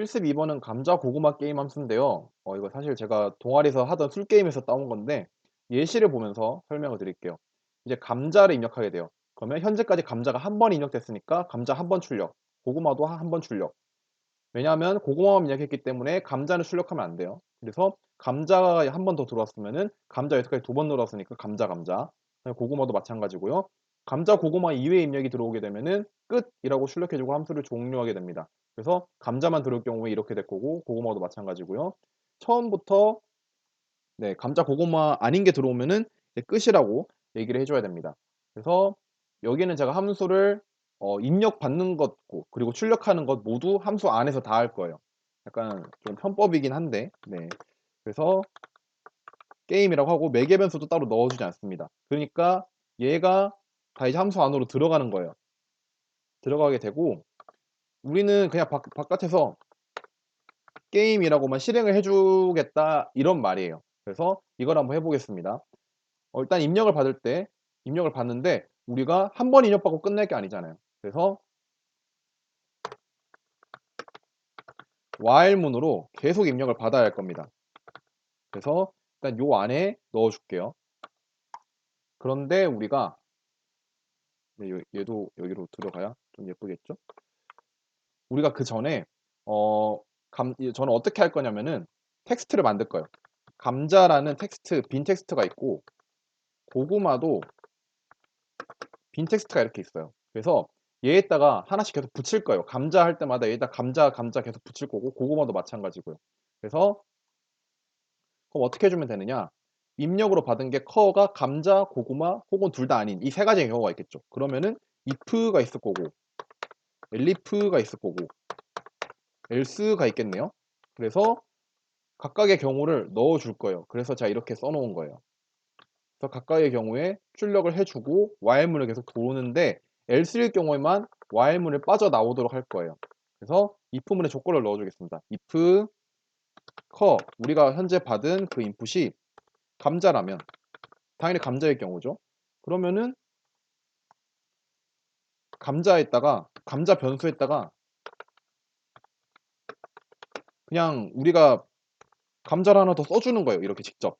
실습 2번은 감자 고구마 게임 함수인데요. 어, 이거 사실 제가 동아리에서 하던 술 게임에서 따온 건데 예시를 보면서 설명을 드릴게요. 이제 감자를 입력하게 돼요. 그러면 현재까지 감자가 한 번 입력됐으니까 감자 한 번 출력, 고구마도 한 번 출력. 왜냐하면 고구마만 입력했기 때문에 감자는 출력하면 안 돼요. 그래서 감자가 한 번 더 들어왔으면은 감자 여기까지 두 번 들어왔으니까 감자 감자. 고구마도 마찬가지고요. 감자 고구마 이외에 입력이 들어오게 되면은 끝이라고 출력해주고 함수를 종료하게 됩니다. 그래서 감자만 들어올 경우에 이렇게 될 거고 고구마도 마찬가지고요. 처음부터 네, 감자 고구마 아닌 게 들어오면은 끝이라고 얘기를 해줘야 됩니다. 그래서 여기는 제가 함수를 어, 입력 받는 것 그리고 출력하는 것 모두 함수 안에서 다 할 거예요. 약간 좀 편법이긴 한데 네. 그래서 게임이라고 하고 매개 변수도 따로 넣어주지 않습니다. 그러니까 얘가 다 이제 함수 안으로 들어가는 거예요. 들어가게 되고 우리는 그냥 바, 바깥에서 게임이라고만 실행을 해주겠다 이런 말이에요. 그래서 이걸 한번 해보겠습니다. 어, 일단 입력을 받을 때 입력을 받는데 우리가 한 번 입력받고 끝낼 게 아니잖아요. 그래서 while문으로 계속 입력을 받아야 할 겁니다. 그래서 일단 요 안에 넣어줄게요. 그런데 우리가 네, 얘도 여기로 들어가야 좀 예쁘겠죠? 우리가 그 전에 어, 감, 저는 어떻게 할 거냐면은 텍스트를 만들 거예요. 감자라는 텍스트, 빈 텍스트가 있고 고구마도 빈 텍스트가 이렇게 있어요. 그래서 얘에다가 하나씩 계속 붙일 거예요. 감자 할 때마다 얘에다 감자, 감자 계속 붙일 거고 고구마도 마찬가지고요. 그래서 그럼 어떻게 해주면 되느냐? 입력으로 받은 게 커가 감자, 고구마 혹은 둘 다 아닌 이 세 가지의 경우가 있겠죠. 그러면은 if가 있을 거고 elif가 있을 거고 else가 있겠네요. 그래서 각각의 경우를 넣어 줄 거예요. 그래서 제가 이렇게 써 놓은 거예요. 그래서 각각의 경우에 출력을 해 주고 while문을 계속 도는데 else일 경우에만 while문을 빠져나오도록 할 거예요. 그래서 if문의 조건을 넣어 주겠습니다. if 커 우리가 현재 받은 그 인풋이 감자라면 당연히 감자일 경우죠. 그러면은 감자에다가 감자 변수에다가 그냥 우리가 감자를 하나 더 써주는 거예요. 이렇게 직접.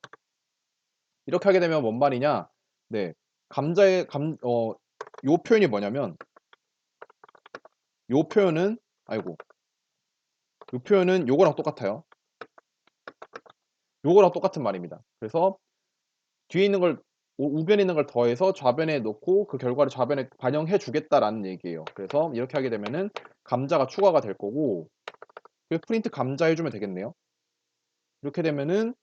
이렇게 하게 되면 뭔 말이냐? 네, 감자의 감, 어, 요 표현이 뭐냐면 요 표현은 아이고 요 표현은 요거랑 똑같아요. 요거랑 똑같은 말입니다. 그래서 뒤에 있는 걸 우변에 있는 걸 더해서 좌변에 놓고 그 결과를 좌변에 반영해 주겠다라는 얘기예요. 그래서 이렇게 하게 되면은 감자가 추가가 될 거고 그 프린트 감자 해주면 되겠네요. 이렇게 되면은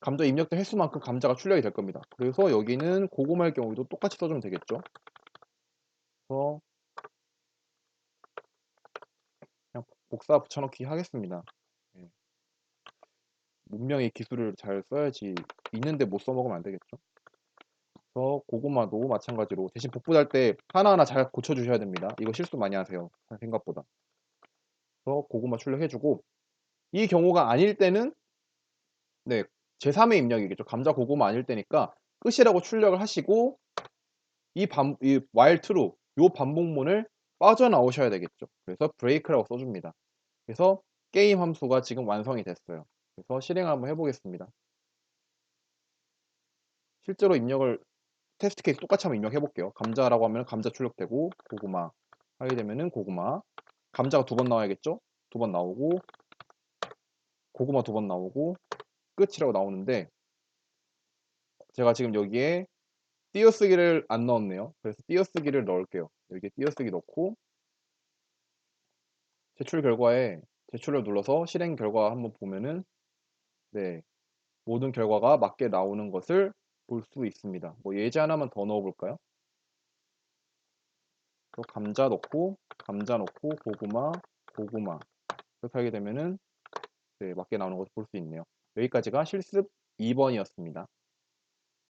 감자 입력된 횟수만큼 감자가 출력이 될 겁니다. 그래서 여기는 고구마일 경우에도 똑같이 써주면 되겠죠. 그래서 그냥 복사 붙여넣기 하겠습니다. 네. 문명의 기술을 잘 써야지 있는데 못 써먹으면 안 되겠죠. 그래서 고구마도 마찬가지로 대신 복붙할 때 하나하나 잘 고쳐주셔야 됩니다. 이거 실수 많이 하세요. 생각보다. 그래서 고구마 출력해주고 이 경우가 아닐 때는 네 제3의 입력이겠죠. 감자 고구마 아닐 때니까 끝이라고 출력을 하시고 이, 반, 이 while true 요 반복문을 빠져나오셔야 되겠죠. 그래서 break라고 써줍니다. 그래서 게임 함수가 지금 완성이 됐어요. 그래서 실행 한번 해보겠습니다. 실제로 입력을 테스트 케이스 똑같이 한번 입력해 볼게요. 감자라고 하면 감자 출력되고 고구마 하게 되면은 고구마 감자가 두 번 나와야겠죠? 두 번 나오고 고구마 두 번 나오고 끝이라고 나오는데 제가 지금 여기에 띄어쓰기를 안 넣었네요. 그래서 띄어쓰기를 넣을게요. 여기에 띄어쓰기 넣고 제출 결과에 제출을 눌러서 실행 결과 한번 보면은 네 모든 결과가 맞게 나오는 것을 볼 수 있습니다. 뭐 예제 하나만 더 넣어볼까요? 또 감자 넣고 감자 넣고 고구마 고구마 이렇게 하게 되면은 네, 맞게 나오는 것을 볼 수 있네요. 여기까지가 실습 2번이었습니다.